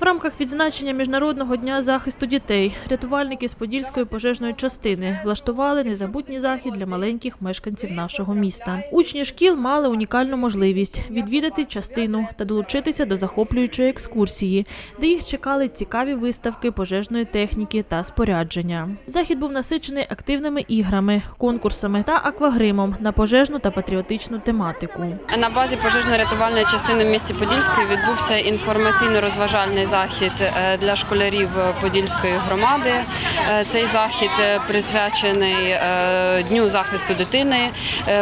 В рамках відзначення Міжнародного дня захисту дітей рятувальники з Подільської пожежної частини влаштували незабутній захід для маленьких мешканців нашого міста. Учні шкіл мали унікальну можливість відвідати частину та долучитися до захоплюючої екскурсії, де їх чекали цікаві виставки пожежної техніки та спорядження. Захід був насичений активними іграми, конкурсами та аквагримом на пожежну та патріотичну тематику. На базі пожежно-рятувальної частини в місті Подільської відбувся інформаційно-розважальний захід е, для школярів Подільської громади. Е, Цей захід е, присвячений Дню захисту дитини.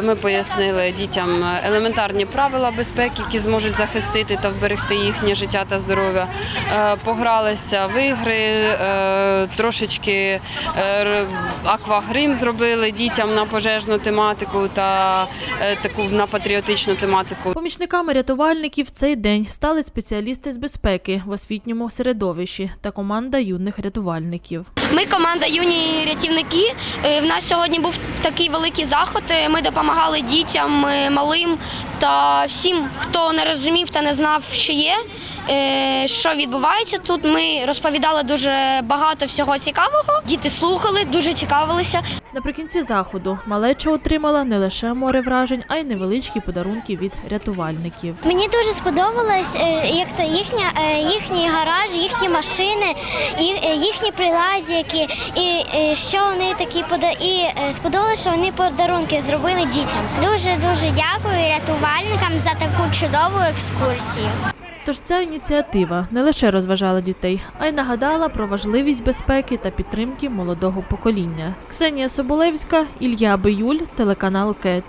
Ми пояснили дітям елементарні правила безпеки, які зможуть захистити та вберегти їхнє життя та здоров'я. Погралися в ігри, трошечки аквагрим зробили дітям на пожежну тематику та таку на патріотичну тематику. Помічниками рятувальників цей день стали спеціалісти з безпеки в освітньому середовищі та команда юних рятувальників. Ми команда юні рятівники. Е, В нас сьогодні був такий великий заход. Е, Ми допомагали дітям е, малим та всім, хто не розумів та не знав, що є, що відбувається тут. Ми розповідали дуже багато всього цікавого. Діти слухали, дуже цікавилися. Наприкінці заходу малеча отримала не лише море вражень, а й невеличкі подарунки від рятувальників. Мені дуже сподобалось, як то їхня, е, їхній гараж, їхні машини, е, їхні приладдя, і е, що вони такі пода... і е, сподобалось, що вони подарунки зробили дітям. Дуже дуже дякую рятувальникам за таку чудову екскурсію. Тож ця ініціатива не лише розважала дітей, а й нагадала про важливість безпеки та підтримки молодого покоління. Ксенія Соболевська, Ілля Биюль, телеканал КЕТ.